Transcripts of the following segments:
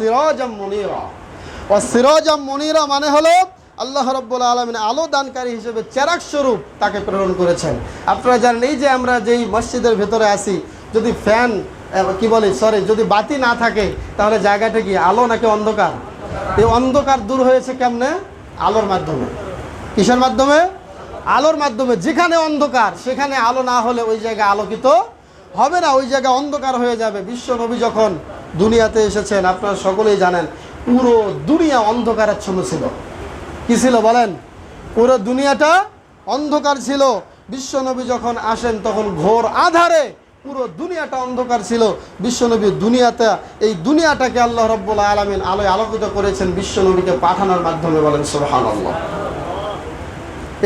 সিরাজাম মুনিরা। ও সিরাজাম মুনিরা মানে হলো আল্লাহ রব্বুল আলমিন আলো দানকারী হিসেবে চেরাক স্বরূপ তাকে প্রেরণ করেছেন। আপনারা জানেন, এই যে আমরা যেই মসজিদের ভেতরে আসি যদি ফ্যান কি বলে সরি যদি বাতি না থাকে, তাহলে জায়গাটা কি, আলো নাকি অন্ধকার? এই অন্ধকার দূর হয়েছে কেমনে? আলোর মাধ্যমে। কিসের মাধ্যমে? আলোর মাধ্যমে। যেখানে অন্ধকার, সেখানে আলো না হলে ওই জায়গা আলোকিত হবে না, ওই জায়গা অন্ধকার হয়ে যাবে। বিশ্ব নবী যখন দুনিয়াতে এসেছেন, আপনারা সকলেই জানেন, পুরো দুনিয়া অন্ধকারাচ্ছন্ন ছিল। কি ছিল বলেন? পুরো দুনিয়াটা অন্ধকার ছিল। বিশ্বনবী যখন আসেন, তখন ঘোর আধারে পুরো দুনিয়াটা অন্ধকার ছিল। বিশ্বনবী দুনিয়াতে, এই দুনিয়াটাকে আল্লাহ রব্বুল আলমিন আলোয় আলোকিত করেছেন বিশ্বনবীকে পাঠানোর মাধ্যমে বলেন সোহান আল্লাহ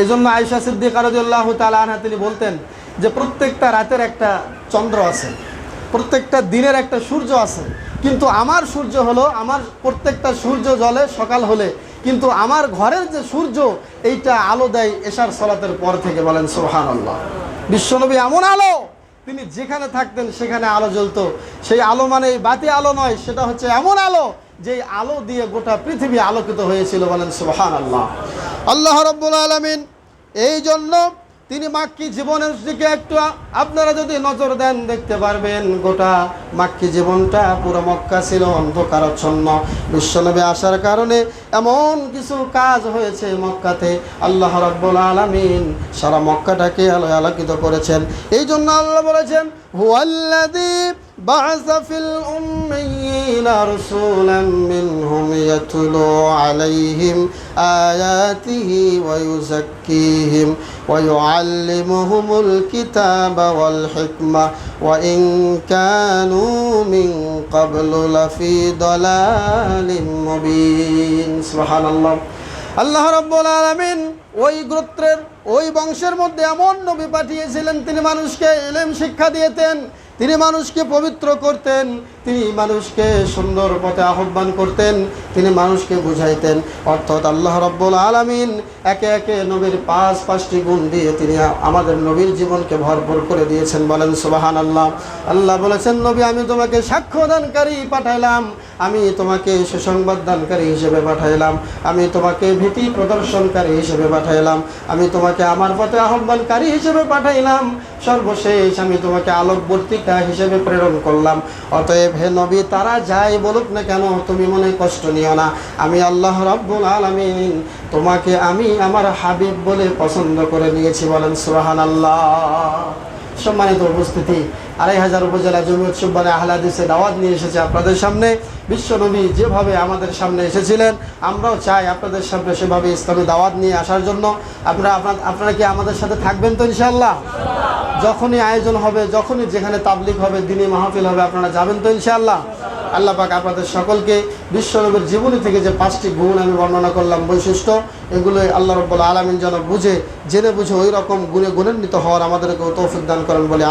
এই জন্য আয়সা সিদ্দিক আরদুল্লাহ তালা আনহা তিনি বলতেন যে, প্রত্যেকটা রাতের একটা চন্দ্র আছে। প্রত্যেকটা দিনের একটা সূর্য আছে। কিন্তু আমার সূর্য হলো, আমার প্রত্যেকটা সূর্য জলে, সকাল হলে। কিন্তু আমার ঘরের যে সূর্য, এইটা আলো দেয় এশার সলাতের পর থেকে বলেন সোহান আল্লাহ বিশ্বনবী এমন আলো, তিনি যেখানে থাকতেন সেখানে আলো জ্বলতো। সেই আলো মানে এই বাতি আলো নয়, সেটা হচ্ছে এমন আলো যেই আলো দিয়ে গোটা পৃথিবী আলোকিত হয়েছিল বলেন সোহান আল্লাহ আল্লাহ রব্বুল আলমিন এই জন্য তিনি মাক্কি জীবনের দিকে একটু আপনারা যদি নজর দেন, দেখতে পারবেন গোটা মাক্কি জীবনটা পুরো মক্কা ছিল অন্ধকারচ্ছন্ন। বিশ্বনবী আসার কারণে এমন কিছু কাজ হয়েছে মক্কাতে। আল্লাহ রব্বুল আলমিন সারা মক্কাটাকে আলো আলোকিত করেছেন। এই জন্য আল্লাহ বলেছেন, হুয়াল্লাযী بعث في الأميين رسولا منهم يتلو عليهم آياته ويزكيهم ويعلمهم الكتاب والحكمة وإن كانوا من قبل لفي ضلال مبين سبحان الله আল্লাহ রব্বুল আলমিন ওই গোত্রের ওই বংশের মধ্যে এমন নবী পাঠিয়েছিলেন তিনি মানুষকে এলেম শিক্ষা দিয়েতেন তিনি মানুষকে পবিত্র করতেন, তিনি মানুষকে সুন্দর পথে আহ্বান করতেন, তিনি মানুষকে বুঝাইতেন। অর্থাৎ আল্লাহ রব্বুল আলমিন একে একে নবীর পাঁচ, পাঁচটি গুণ দিয়ে তিনি আমাদের নবীর জীবনকে ভরপুর করে দিয়েছেন বলেন সুবাহান আল্লাহ আল্লাহ বলেছেন, নবী, আমি তোমাকে সাক্ষ্যদানকারী পাঠাইলাম, আমি তোমাকে সুসংবাদ দানকারী হিসেবে পাঠাইলাম, আমি তোমাকে ভীতি প্রদর্শনকারী হিসেবে পাঠাইলাম, আমি তোমাকে আমার পথে আহ্বানকারী হিসেবে পাঠাইলাম, সর্বশেষ আমি তোমাকে আলোকবর্তিকা হিসেবে প্রেরণ করলাম। অতএব হে নবী, তারা যাই বলুক না কেন, তুমি মনে কষ্ট নিও না। আমি আল্লাহ রব্বুল আলমিন, তোমাকে আমি আমার হাবিব বলে পছন্দ করে নিয়েছি বলেন সুরাহান আল্লাহ সম্মানিত উপস্থিতি, আড়াই হাজার উপজেলা জমি উৎসব মানে আহলাদিসে দাওয়াত নিয়ে এসেছে আপনাদের সামনে। বিশ্বনবী যেভাবে আমাদের সামনে এসেছিলেন, আমরাও চাই আপনাদের সামনে সেভাবে ইসলামী দাওয়াত নিয়ে আসার জন্য। আপনার, আপনারা কি আমাদের সাথে থাকবেন তো ইনশাল্লাহ যখনই আয়োজন হবে, যখনই যেখানে তাবলিক হবে, দিনে মাহফিল হবে, আপনারা যাবেন তো ইনশাআল্লাহ। আল্লাহ পাক আপনাদের সকলকে বিশ্বনবীর জীবনী থেকে যে পাঁচটি গুণ আমি বর্ণনা করলাম বৈশিষ্ট্য এগুলো আল্লাহ রব্বুল আলমিন যেন বুঝে, জেনে বুঝে ওই রকম গুণে গুণান্বিত হওয়ার আমাদেরকে তৌফিক দান করেন বলে